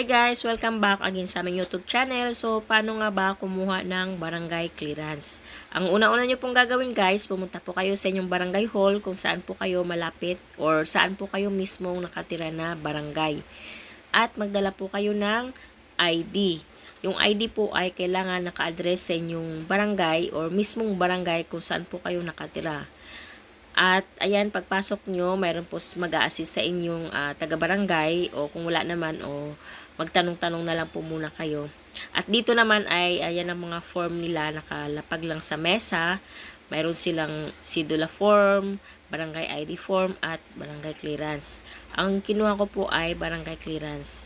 Hi guys! Welcome back again sa aming YouTube channel. So, paano nga ba kumuha ng barangay clearance? Ang una-una nyo pong gagawin guys, pumunta po kayo sa inyong barangay hall kung saan po kayo malapit or saan po kayo mismong nakatira na barangay. At magdala po kayo ng ID. Yung ID po ay kailangan naka-address sa inyong barangay or mismong barangay kung saan po kayo nakatira. At ayan, pagpasok nyo, mayroon po mag assist sa inyong ah, taga-barangay o kung wala naman o magtanong-tanong na lang po muna kayo. At dito naman ay ayan ang mga form nila nakalapag lang sa mesa. Mayroon silang sidula form, barangay ID form at barangay clearance. Ang kinuha ko po ay barangay clearance.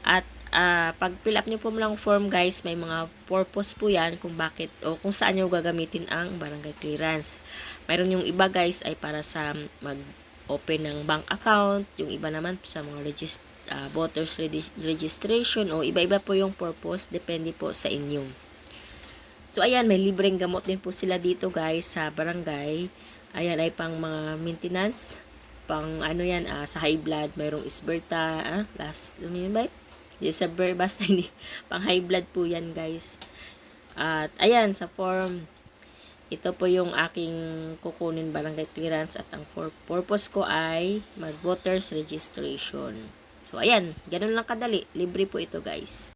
At ah, pag fill up nyo po lang form guys, may mga purpose po yan kung bakit o kung saan nyo gagamitin ang barangay clearance. Mayroon yung iba guys ay para sa mag-open ng bank account, yung iba naman sa mga regis- ah, voters regi- registration o iba-iba po yung purpose, depende po sa inyo. So ayan, may libreng gamot din po sila dito guys sa barangay. Ayan ay pang mga maintenance, pang ano yan, ah, sa high blood, mayroong isberta, ah, last, ano yun ba? December, basta hindi, pang high blood po yan guys. At ayan, sa form, ito po yung aking kukunin barangay clearance at ang for purpose ko ay mag voters registration. So ayan, ganun lang kadali. Libre po ito guys.